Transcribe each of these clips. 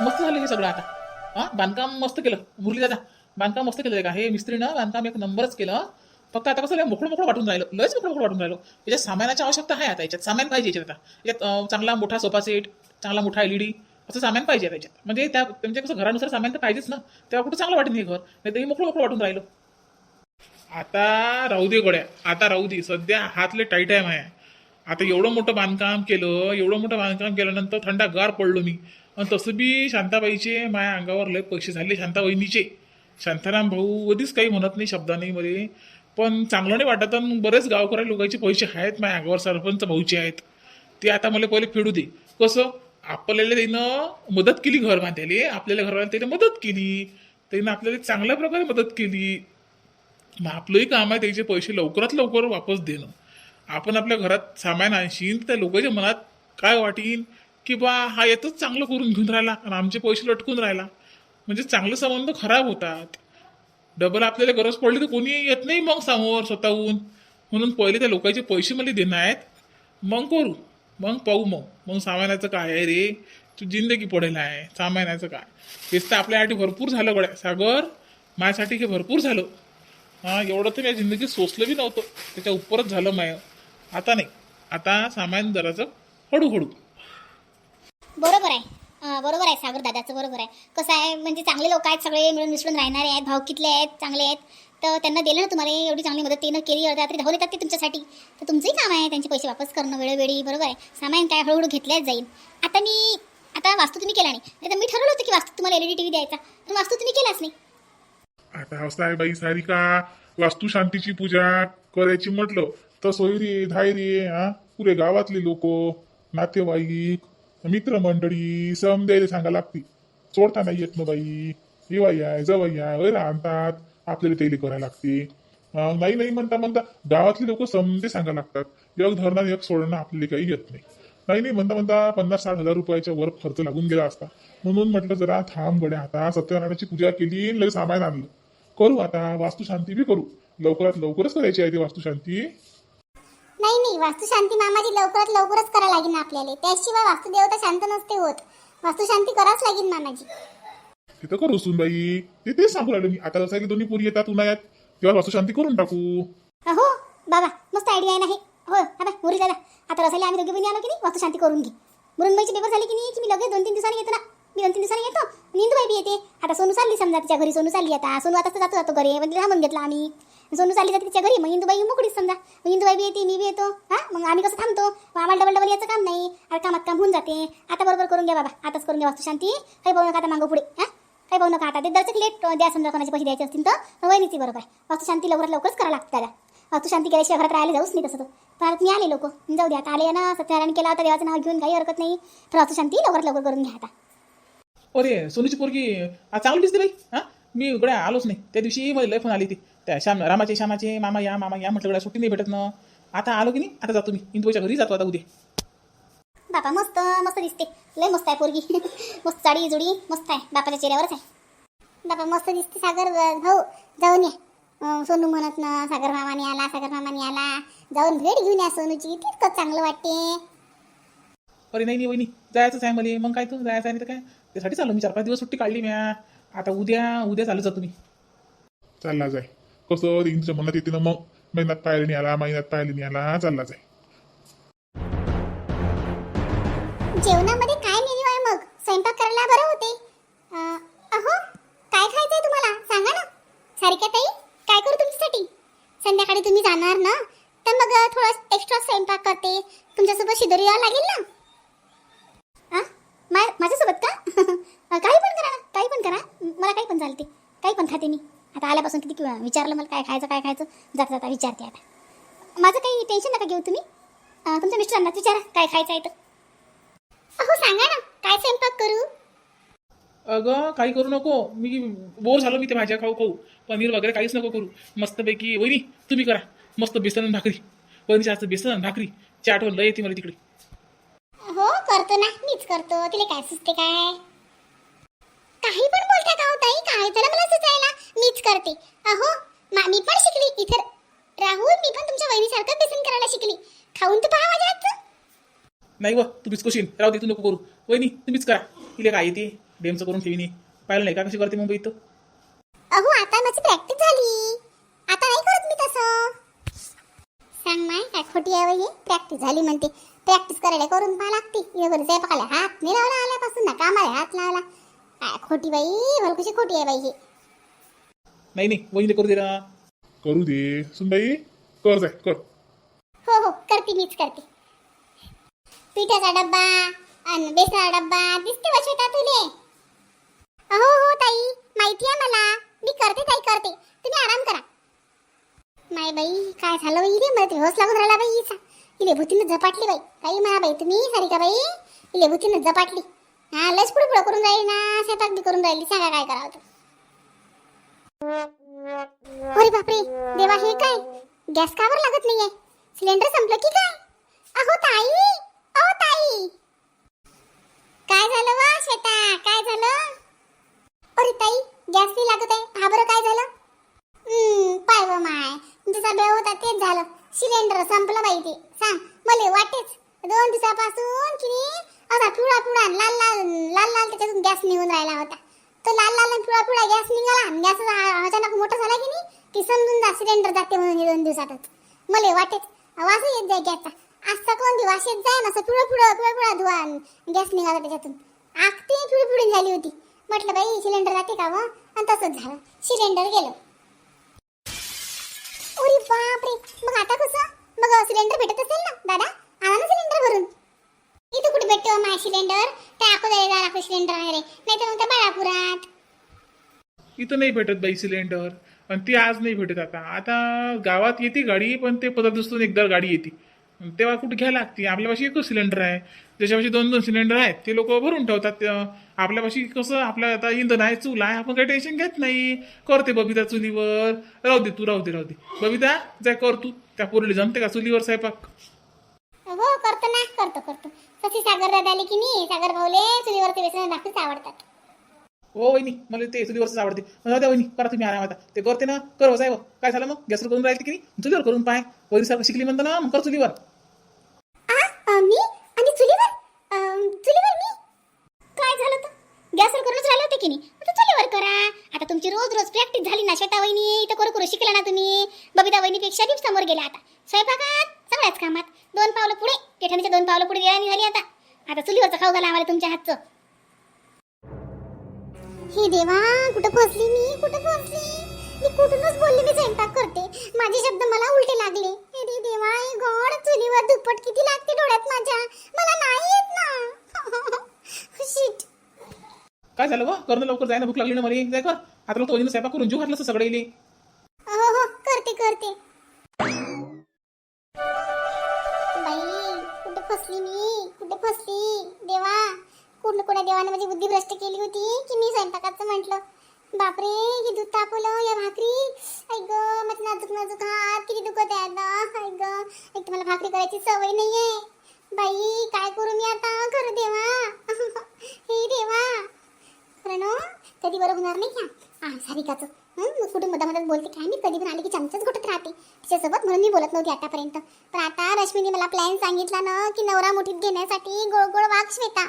मस्त झालं हे सगळं आता. हा बांधकाम मस्त केलं. मुरली दादा बांधकाम मस्त केलं का? हे मिस्त्रीनं बांधकाम एक नंबरच केलं. फक्त आता कसं मोकळं मोकळं वाटून राहिलं. लयच मोकळं मोकळं वाटून राहिलो. याच्यात सामानाची आवश्यकता आहे आता. याच्यात सामान पाहिजे याच्यात आता. याच्यात चांगला मोठा सोफा सेट चांगला मोठा एलईडी असं सामान पाहिजे आता याच्यात. म्हणजे त्या म्हणजे कसं घरानुसार सामान तर पाहिजेच ना. तेव्हा कुठं चांगलं वाटेल हे घर? नाही तर हे मोकळं मोकळं वाटून राहिलं. आता राहू दे गोड्या. आता राहू दे. सध्या हातले टाईट आहे माया. आता एवढं मोठं बांधकाम केलं एवढं मोठं बांधकाम केल्यानंतर थंडागार पडलो मी. आणि तसं बी शांताबाईचे माझ्या अंगावर लय पैसे झाले शांताबाईनीचे. शांताराम भाऊ कधीच काही म्हणत नाही शब्दाने मध्ये. पण चांगलं नाही वाटत आणि बरेच गावकऱ्या लोकांचे पैसे आहेत माझ्या अंगावर सरपंच भाऊचे आहेत. ते आता मला पहिले फेडू दे. कसं? आपल्याला त्यानं मदत केली घर बांधायला. आपल्याला घर बांधायला त्याने मदत केली. त्यानं आपल्याला चांगल्या प्रकारे मदत केली. मग आपलंही काम आहे त्याचे पैसे लवकरात लवकर वापस देणं. आपण आपल्या घरात सामान आणशील तर त्या लोकांच्या मनात काय वाटीन की बा हा येतच चांगलं करून घेऊन राहिला आणि आमचे पैसे लटकून राहिला. म्हणजे चांगले संबंध खराब होतात. डबल आपल्याला गरज पडली तर कोणी येत नाही मग समोर स्वतःहून. म्हणून पहिले त्या लोकांचे पैसे मला देणं आहेत. मग करू. मग पाहू मग. मग सामानाचं काय आहे रे? तू जिंदगी पडेल आहे. सामानाचं काय? तेच तर आपल्यासाठी भरपूर झालं गड्या. सागर माझ्यासाठी हे भरपूर झालं. हां एवढं तर मी जिंदगीत सोसलं बी नव्हतं. त्याच्या उपरच झालं माय. आता नाही. आता सामान जराचं हळूहळू बरोबर आहे. अं, बरोबर आहे सागर दादाचं बरोबर आहे. कसं आहे म्हणजे चांगले लोक आहेत सगळे मिळून मिसळून राहणारे आहेत भावकीतले आहेत चांगले आहेत. तर त्यांना दिलं ना तुम्हाला एवढी चांगली मदत त्यानं केली अर्ध्या रात्री धावून येतात ते तुमच्यासाठी. तर तुमचंही काम आहे त्यांचे पैसे वापस करणं वेळोवेळी बरोबर आहे. सामान काय हळूहळू घेतल्याच जाईल. आता मी आता वास्तू तुम्ही केला नाही. नाही तर मी ठरवलं होतं की वास्तू तुम्हाला एलईडी टीव्ही द्यायचा. पण वास्तू तुम्ही केलाच नाही. आता असं आहे बाई सारिका वास्तू शांतीची पूजा करायची म्हटलं तर सोयरी धायरी हा पुरे गावातले लोक नातेवाईक मित्रमंडळी सम द्यायला सांगा लागती. सोडता नाही येत ना बाई. येवाई आहे जवाई आहे वय आपल्याला त्याला करायला लागते. नाही नाही म्हणता म्हणता गावातले लोक समजे सांगा लागतात. एक धरणं एक सोडणं आपल्याला काही येत नाही. नाही नाही म्हणता म्हणता पन्नास साठ हजार रुपयाच्या वर खर्च लागून गेला असता. म्हणून म्हटलं जरा थांब गड्या आता सत्यनारायणाची पूजा केली आणि लगेच सामान आणलं. करू आता वास्तुशांती बी करू. लवकरात लवकरच करायची आहे ती वास्तुशांती. नाही नाही वास्तुशांती मामाजी लवकरात लवकरच करायला लागेल ना आपल्याला. त्याशिवाय वास्तुदेवता शांत नसते होत. वास्तुशांती करावंच लागेल मामाजी. तिथं करू बाई ते तेच सांगू राहिलो मी. आता रसायला दोन्ही पुरी येतात उन्हाळ्यात तेव्हा वास्तुशांती करून टाकू. हो बाबा मस्त आयडिया आहे ना हे. हो बाबा मुरी दादा. आता रसायला आम्ही दोघे बहिणी आलो की नाही वास्तू शांती करून घे. मुरुनबाईचे पेपर झाले की नाही की मी लगेच दोन तीन दिवसांनी येतो ना? मी दोन तीन दिवसांनी येतो. आणि इंदुबाई बी येते. आता सोनू चालली समजा तिच्या घरी सोनू चालली आता. सोनू आता जातो जातो घरी. म्हणजे थांबून घेतला आम्ही. सोनू चालली जाते तिच्या घरी. मग इंदूबाई मोकळीच समजा. मग इंदूबाई बी येते मी बी येतो. हा? मग आम्ही कसं थांबतो? आम्हाला डबल डबल याचं काम नाही. अरे कामात काम होऊन जाते. आता बरोबर करून घ्या बाबा. आताच करून घ्या वास्तू शांती काही पाहू नका आता मागं पुढे. हा? काही पाहू नका आता. ते दरचं लेट द्या समजा कोणाचे पैसे द्यायचे असतील तर. वहिनीची बरोबर. आहे वास्तू शांती लवकरात लवकरच करावं लागतं त्याला. वास्तू शांती केल्याशिवाय घरात राहायला जाऊच नाही तसं तर. मी आले लोक. जाऊ द्या आता. आले ना. सत्यनारायण केला होता देवाचं नाव घेऊन. काही हरकत नाही. तर वास्तू शांती लवकरात लवकर करून घ्या आता. अरे सोनूची पोरगी चांगली दिसते बाई. हा? मी गड्या आलोच नाही. त्या दिवशी मला लय फोन आली ती त्या श्याम रामाचे श्यामाचे मामा या मामा या म्हटलं सुट्टी नाही भेटत ना. आता आलो की नाही? आता जातो मी. इंदूच्या घरी जातो आता उद्या. बापा मस्त मस्त दिसते. लय मस्त आहे पोरगी. मस्त साडी जुडी मस्त आहे. बापाच्या चेहऱ्यावरच आहे. बापा मस्त दिसते सागर. भाऊ जाऊन या. अं, सोनू म्हणत ना सागर मामाने आला सागर मामाने आला. जाऊन भेट घेऊन या सोनूची. तितकं चांगलं वाटते. अरे नाही नाही वहिनी. जायचंच आहे मला. मग काय तू? जायचं आहे नाही तर काय? त्यासाठी चाललो मी. चार पाच दिवस सुट्टी काढली म्या. आता उद्या उद्या चालू जा तुम्ही चालला जाय. कसं इंद्रच्या मनात येते ना मग महिन्यात पाहायला नाही आला महिन्यात पाहायला नाही आला चालला जाय. पण चालते काही पण खाते मी. आता आल्यापासून किती किंवा विचारलं मला काय खायचं काय खायचं. जाता जाता विचारते आता. माझं काही टेन्शन नका घेऊ तुम्ही. तुमच्या मिस्टरांना विचारा काय खायचं आहे तर. अहो सांगा ना काय स्वयंपाक करू? अगं काही करू नको. मी बोर झालो मी ते भाज्या खाऊ खाऊ. पनीर वगैरे काहीच नको करू. मस्तपैकी वहिनी तुम्ही करा. मस्त बेसन भाकरी. वहिनीच्या हातचं बेसन भाकरी. ची आठवण लय येते मला तिकडे. हो करतो ना. मीच करतो. तिला काय सुचते काय काही पण बोलता का हो ताई काय त्याला मला सुचायला मीच करते अहो मा- पण शिकली. इथं राहुल मी पण तुमच्या वहिनीसारखं बेसन करायला शिकली. खाऊन तर पहा माझ्या हातचं. नाही व तू बिस्कोशीन राहू दे तू नको करू. वहिनी तुम्हीच करा. तिला काय येते? डेमचं करून ठेवीनी. पाहिलं नाही का कशी करते मुंबईत तर? अहो आता माझी प्रॅक्टिस झाली. आता नाही करत मी तसं. सांग माय काय खोटी आहे बाई प्रॅक्टिस झाली म्हणते. प्रॅक्टिस करायला करून पहा लागते. इथं स्वयंपाकाला हात नाही लावला आल्यापासून ना कामाला हात लावला. काय खोटी बाई? भलकुशी खोटी आहे बाई ही. नाही नाही. वहिनी करू दे ना. करू दे. सुनबाई कर जाय कर. हो हो करते मीच करते. पिठाचा डब्बा आणि बेसनाचा डब्बा दिसते वा तुले. हो हो ताई माहिती आहे मला. मी करते ताई करते. तुम्ही आराम करा. माय बाई काय झालं बाई? रे मला ते होस लागून राहिला बाई हिचा. इले भूतीनं झपाटली बाई. काही म्हणा बाई तुम्ही सारिका बाई? इले भूतीनं झपाटली. हा लस पुढे पुढे करून राहिली ना स्वयंपाक बी करून राहिली. सांगा काय करावं तू अरे बापरे देवा हे काय? गॅस कावर लागत नाहीये. सिलेंडर संपलं की काय? अहो ताई अहो ताई. काय झालं वा श्वेता? काय झालं? अरे ताई गॅस नाही लागत आहे. हा बरं काय झालं? हम्म पाय व माय. जसा बेळ होता तेच झालं. सिलेंडर संपलं बाई ते. सांग मले वाटेच. दोन दिवसापासून की असा पिवळा पिवळा लाल लाल लाल लाल त्याच्यातून गॅस निघून राहिला होता. तो लाल लाल पिवळा पिवळा गॅस निघाला. आणि गॅस अचानक मोठा झाला की नाही की समजून जा सिलेंडर जाते म्हणून हे दोन दिवसातच. मले वाटेत. वास येत जाय गॅसचा. आजचा कोण दिवस येत जाय ना असं पिवळं पिवळं पिवळं पिवळा धुवा गॅस निघाला त्याच्यातून. आग ते पिवळी पिवळी झाली होती. म्हटलं बाई सिलेंडर जाते का व आणि तसंच झालं. सिलेंडर गेलं. अरे बापरे. मग आता कसं? मग सिलेंडर भेटत असेल ना दादा? आला ना सिलेंडर भरून? इथं कुठे भेटतो माय सिलेंडर त्या अकोल्याला जायला सिलेंडर वगैरे. नाही तर मग त्या बाळापुरात इथं नाही भेटत बाई सिलेंडर. आणि ती आज नाही भेटत आता. आता गावात येते गाडी पण ते पदार्थ दिसून एकदा गाडी येते. तेव्हा कुठे घ्यायला लागते? आपल्यापाशी एकच सिलेंडर आहे. ज्याच्यापाशी दोन दोन सिलेंडर आहेत ते लोक भरून ठेवतात. आपल्यापाशी कसं आपल्या आता इंधन आहे चूल आहे आपण काही टेन्शन घेत नाही. करते बबिता चुलीवर. राहू दे तू राहू दे राहू दे. बबिता जाय कर तू. त्या पोरीला जमते का चुलीवर स्वयंपाक? करतो ना करतो करतो. तशी सागर दादा आले की नाही? सागर भाऊले चुलीवरचे बेसन भाकरीच आवडतात हो वहिनी मला ते चुलीवरच आवडते. जाऊ द्या वहिनी करा तुम्ही आराम आता. ते करते ना कर साहेब. काय झालं मग? गॅसवर करून राहील की नाही? चुलीवर करून पाय. वहिनी सारखं शिकली म्हणतो ना मग कर चुलीवर आ, मी? आणि चुलीवर चुलीवर मी? काय झालं तर? गॅसवर करूनच राहिले होते की नाही? आता चुलीवर करा. आता तुमची रोज रोज प्रॅक्टिस झाली ना श्वेता वहिनी? इथं करू करू शिकला ना तुम्ही? बबिता वहिनीपेक्षा बी समोर गेला आता. स्वयंपाकात? सगळ्याच कामात. दोन पावलं पुढे. जेठाणीच्या दोन पावलं पुढे गेल्याने झाली आता. आता चुलीवरचं खाऊ घाला आम्हाला तुमच्या हातचं. हे देवा कुठं फसली मी? कुठं फसली? मी कुठूनच बोलली मी स्वयंपाक करते? माझे शब्द मला उलटे लागले. अरे देवा हे गॉड चुलीवर दुप्पट किती लागते डोळ्यात माझ्या? मला नाही येत ना. शिट काय झालं व करणं लवकर जायला भूक लागली ना मला. जाय कर. आता लोक स्वयंपाक करून जीव घातलं सगळं इले. हो हो करते करते. फसली मी कुठे फसली? देवा कुठं कुठे देवाने माझी बुद्धी भ्रष्ट केली होती की मी स्वयंपाकाचं म्हटलं? बापरे हे दूध तापवलं या भाकरी? ऐक ग माझं नाजूक नाजूक हात किती दुखत आहे आता. ऐक ग एक तुम्हाला भाकरी करायची सवय नाही आहे बाई काय करू मी आता? खरं देवा. हे देवा. खरं ना कधी बरं होणार नाही का? हा सारिकाचं मग कुठे मधा मधात बोलते? काय मी कधी पण आले की चमचाच घुटत राहते. तिच्यासोबत म्हणून मी बोलत नव्हती आतापर्यंत. पण आता रश्मीने मला प्लॅन सांगितला ना की नवरा मुठीत घेण्यासाठी गोळगोळ गोळ वाघ श्वेता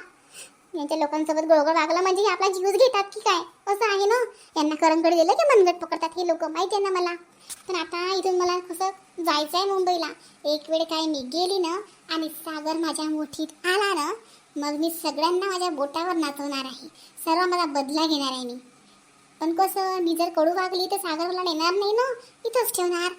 यांच्या लोकांसोबत गोळगोळ वागलं म्हणजे हे आपला जीवच घेतात की काय? असं आहे ना? यांना करंगड दिलं की मनगट पकडतात हे लोक माहिती आहे ना मला? पण आता इथून मला कसं जायचं आहे मुंबईला. एक वेळ काय मी गेली ना आणि सागर माझ्या मुठीत आला ना मग मी सगळ्यांना माझ्या बोटावर नाचवणार आहे. सर्व मला बदला घेणार आहे मी. पण कसं मी जर कडू वागली तर सागरला नेणार नाही ना? इथंच ठेवणार.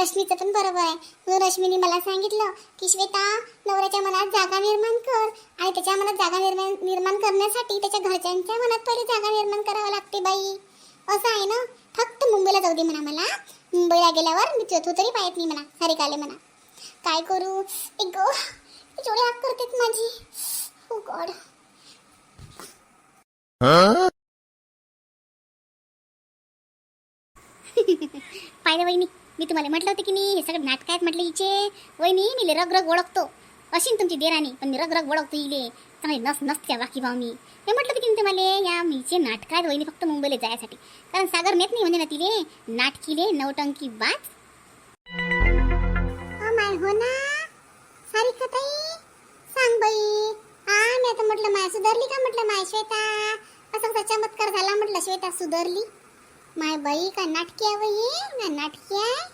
रश्मीचं पण बरोबर आहे. म्हणून रश्मीने मला सांगितलं की श्वेता नवऱ्याच्या मनात जागा निर्माण कर. आणि त्याच्या मनात जागा निर्माण निर्माण करण्यासाठी त्याच्या घरच्यांच्या मनात पहिले जागा निर्माण करावं लागते बाई. असं आहे ना? फक्त मुंबईला जाऊ दे म्हणा मला. मुंबईला गेल्यावर मी तू तरी पाहत नाही म्हणा. हरिकाले म्हणा. काय करू? एक गो जोडी हाक करतेत माझी. Oh हो गॉड पाहिलं वहिनी मी तुम्हाला म्हटलं होतं की नाही हे सगळं नाटक आहेत म्हटलं हिचे. वहिनी मी रग रग ओळखतो. अशी तुमची देराणी पण मी रग रग ओळखतो इले चांगली नस नसत्या बाकी भाऊ मी मी म्हटलं होतं की तुम्हाला या मीचे नाटक आहेत वहिनी फक्त मुंबईला जायसाठी. कारण सागर नेत नाही म्हणे ना तिले. नाटकीले नवटंकी बात हो ना सारिका ताई? सांग बाई. हा मी आता म्हटलं माय सुधारली का? म्हटलं माय श्वेता. असं चमत्कार झाला म्हटलं श्वेता सुधारली. माय बाई का नाटकी आहे बाई ना नाटकी आहे?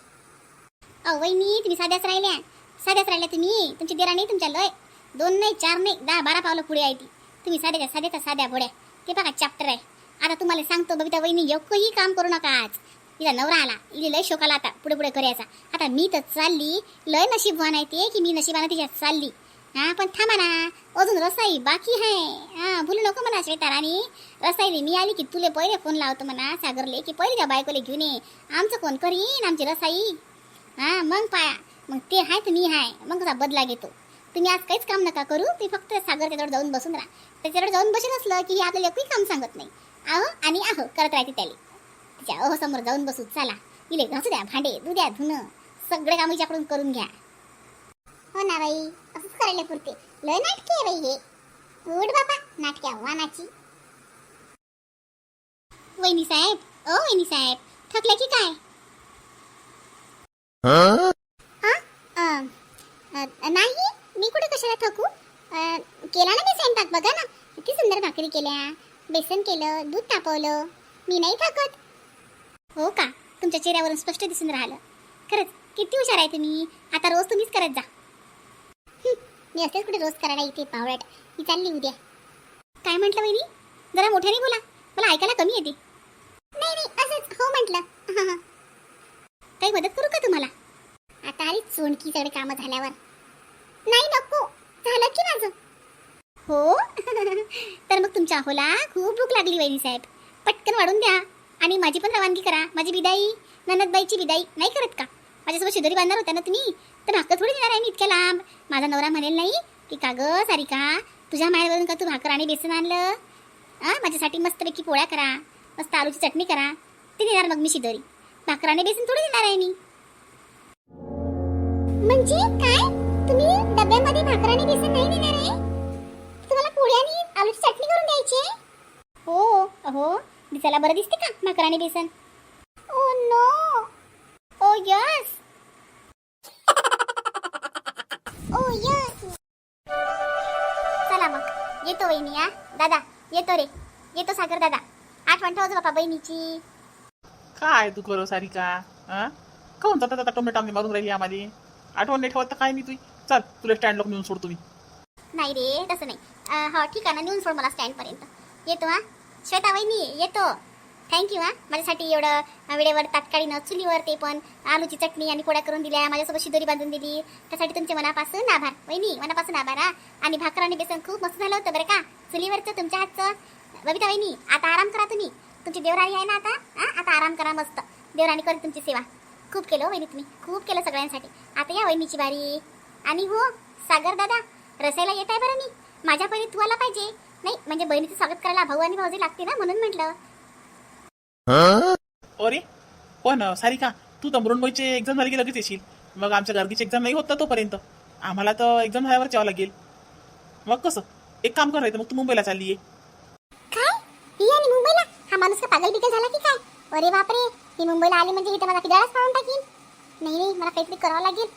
अहो वहिनी तुम्ही साध्याच राहिल्या साध्याच राहिल्या तुम्ही. तुमची देरा नाही तुमच्या लय. दोन नाही चार नाही दहा बारा पावलं पुढे आहे ती. तुम्ही साध्या साध्याच्या साध्या बोड्या ते बघा चॅप्टर आहे. आता तुम्हाला सांगतो बबिता वहिनी एकही काम करू नका आज. तिला नवरा आला. इले लय शोकाला आता पुढे पुढे करायचा. आता मी तर चालली लय नशीबवान आहे ते की मी नशिबानं तिच्यात चालली. हा पण थांबा ना अजून रसाई बाकी आहे हा बोलू नको म्हणा श्वेता राणी रसाईले मी आली की तुले पहिले फोन लावतो म्हणा सागरले की पहिले त्या बायकोले घेऊन ये। आमचं कोण करीन आमची रसाई? हा मग पाया मग ते आहे तर मी आहे मग कसा बदला घेतो। तुम्ही आज काहीच काम नका करू तुम्ही फक्त सागर त्याच्यावर जाऊन बसून राहा। त्याच्यावर जाऊन बसून असलं की हे आपल्याला एकही काम सांगत नाही। आहो आणि आहो करत राहते त्याला। तिच्या अहो समोर जाऊन बसू चला। इले घासू द्या भांडे दुद्या धुणं सगळे काम हिच्याकडून करून घ्या। हो ना बाई असंच करायला पुरते. लय नाटके आहे बाई हे. उठ बाबा नाटक्या वानाची. वहिनी साहेब ओ वहिनी साहेब थकल्या की काय? हा? नाही मी कुठे कशाला थकू? केला ना मी स्वयंपाक बघा ना. किती सुंदर भाकरी केल्या. बेसन केलं दूध तापवलं. मी नाही थकत. हो का? तुमच्या चेहऱ्यावरून स्पष्ट दिसून राहिलं. खरंच किती हुशार आहे तुम्ही. आता रोज तुम्हीच करत जा. मी असेच कुठे रोज करायला इथे पावळ्यात मी चालली उद्या. काय म्हटलं वहिनी? जरा मोठ्याने बोला. मला ऐकायला कमी येते. नाही नाही असंच. हो म्हटलं. काही मदत करू का तुम्हाला? आता आली चोणकी सगळे कामं झाल्यावर. नाही नको. झालं की माझं. हो? तर मग तुमच्या अहोला खूप भूक लागली वहिनी साहेब. पटकन वाढून द्या. आणि माझी पण रवानगी करा. माझी बिदाई ननदबाईची बिदाई. नाही करत का? माझ्यासोबत शेजारी बांधणार होता ना तुम्ही? तर भाकर थोडी देणार आहे मी इतक्या लांब. माझा नवरा म्हणेल नाही की का ग सारिका तुझ्या माळ्यावरून का तू भाकर आणि बेसन आणलं? हां माझ्यासाठी मस्तपैकी पोळ्या करा मस्त आलूची चटणी करा ते देणार मग मी शिदोरी. भाकर आणि बेसन थोडी देणार आहे मी. म्हणजे काय? तुम्ही डब्यामध्ये भाकर आणि बेसन नाही देणार आहे? तुम्हाला पोळी आणि आलूची चटणी करून द्यायची हो हो दिसायला बरं दिसते का भाकर आणि बेसन? Oh no. Oh yes. Oh yes चला मग. येतो वहिनी हा. दादा येतो रे. येतो सागर दादा. आठवण ठेवतो बापा बहिणीची. काय तू करो सारिका हा? काऊन जाता जाता टोमॅटो मारून राहिली आम्हाला? आठवण नाही ठेवत तर काय नाही तुझी चल तुला स्टँड लोक नेऊन सोडतो मी नाही रे तसं नाही. अं, हो ठीक आहे ना नेऊन सोड मला स्टँडपर्यंत येतो हा. श्वेता वहिनी येतो. थँक्यू हा. माझ्यासाठी एवढं वेळेवर तात्काळीनं चुलीवर ते पण आलूची चटणी आणि पोळ्या करून दिल्या माझ्यासोबत शिदोरी बांधून दिली. त्यासाठी तुमचे मनापासून आभार. वहिनी मनापासून आभार हा. आणि भाकर आणि बेसन खूप मस्त झालं होतं बरं का? चुलीवरचं तुमच्या हातचं. बबिता वहिनी आता आराम करा तुम्ही. तुमची देवराणी आहे ना आता? हा आता आराम करा मस्त. देवराणी करेल तुमची सेवा. खूप केलं हो वहिनी तुम्ही. खूप केलं सगळ्यांसाठी. आता या वहिनीची बारी. आणि हो सागर दादा रसायला येत आहे बरं मी माझ्या पहिले तू आला पाहिजे. नाही म्हणजे बहिणीचं स्वागत करायला भाऊ आणि भाऊजी लागते ना म्हणून म्हटलं. अरे पण सारिका तू तंबरुणबाईची एक्झाम झाली की लगेच येशील. मग आमच्या गार्गीची एक्झाम नाही होत ना तोपर्यंत. आम्हाला तर एक्झाम झाल्यावर यावं लागेल. मग कसं? एक काम करायचं मग तू मुंबईला चालली ये. काय? ही आणि मुंबईला? हा माणूस का पागल बिगल झाला की काय? अरे बापरे ही मुंबईला आली म्हणजे इथे मला किती पाहून टाकीन? नाही नाही मला काहीतरी करावं लागेल.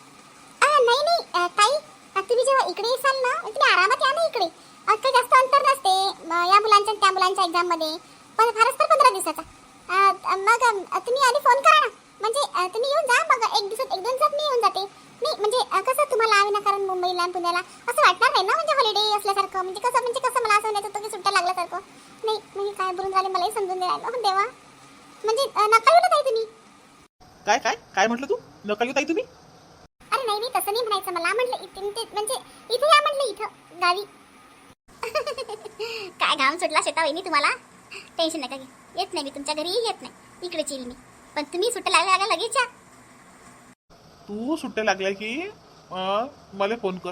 आ, नाही नाही अ, ताई अ, तुम्ही जेव्हा इकडे येसाल ना तुम्ही आरामात या ना इकडे. अ, काही जास्त अंतर नसते म, या मुलांच्या आणि त्या मुलांच्या एक्झाममध्ये. पण फारच तर पंधरा दिवसाचा. मग तुम्ही आधी फोन करा ना. म्हणजे तुम्ही येऊन जा मग एक दिवसात एक दोन दिवसात मी येऊन जाते. नाही म्हणजे कसं तुम्हाला विनाकारण मुंबईला पुण्याला? असं वाटणार नाही ना म्हणजे हॉलिडे असल्यासारखं? म्हणजे कसं म्हणजे कसं मला असं होण्याचं होतं की सुट्ट्या लागल्यासारखं? नाही म्हणजे काय बोलून राहिले मलाही समजून राहिलं. हो देवा. म्हणजे नका येऊ ताई तुम्ही. काय काय काय म्हटलं तू? नका ताई तुम्ही? अरे नाही नाही तसं नाही म्हणायचं. मला म्हटलं इथे इथे- म्हणजे इथे या म्हटलं इथं गावी. काय घाम सुटला शेता वहिनी तुम्हाला? टेन्शन नका घे येत नाही मी तुमच्या घरी येत नाही. इकडेच येईल मी. पण तुम्ही सुट्ट्या लागल्या लागल्या लगेच या. तू सुट्ट्या लागल्या की अं, मला फोन कर.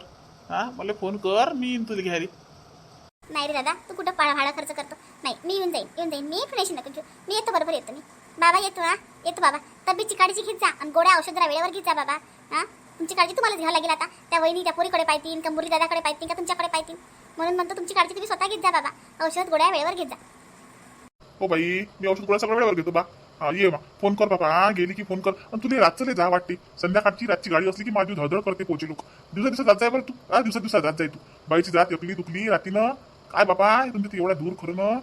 हा मला फोन कर मी येईन तुला घ्यायला. नाही रे दादा तू कुठं पाळा भाडा खर्च करतो? नाही मी येऊन जाईन येऊन जाईन. मी टेन्शन नका घेऊ मी येतो बरोबर येतो मी. बाबा येतो हा. येतो बाबा. तब्येतची काळजी घेत जा आणि गोड्या औषध जरा वेळेवर घेत जा बाबा. हा? तुमची काळजी तुम्हाला घ्यावं लागेल आता. त्या वहिनी त्या पोरीकडे पाहतील का मुरली दादाकडे पाहतील का तुमच्याकडे पाहतील? म्हणून म्हणतो तुमची काळजी तुम्ही स्वतः घेत जा बाबा. औषध गोड्या वेळेवर घेत जा. हो बाई मी औषध गोळ्या सगळ्या वेळेवर घेतो बा. हा ये बा. फोन कर बाबा हा गेली की फोन कर. आणि तुला रातचं जा वाटते. संध्याकाळची रातची गाडी असली की माझी धडधड करते पोचे लोक. दिवसा दिवसात जात जाय बरं तू. हा दिवसा दिवसात जात जाय तू. बाईची जात एकली दुखली रातीनं. काय बाबा तुमच्या ते एवढ्या दूर खरं ना?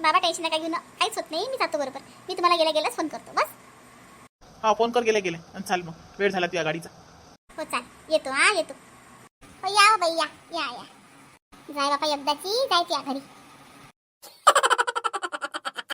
बाबा टेन्शन नका घेऊ ना. काहीच होत नाही. मी जातो बरोबर. मी तुम्हाला गेल्या गेल्याच फोन करतो. बस. हा फोन कर गेले गेले आणि चाल मग. वेळ झाला तुझ्या गाडीचा. हो चाल. येतो हा येतो. हो या हो बाई या. या या. जाय बापा एकदाची. जायची या घरी.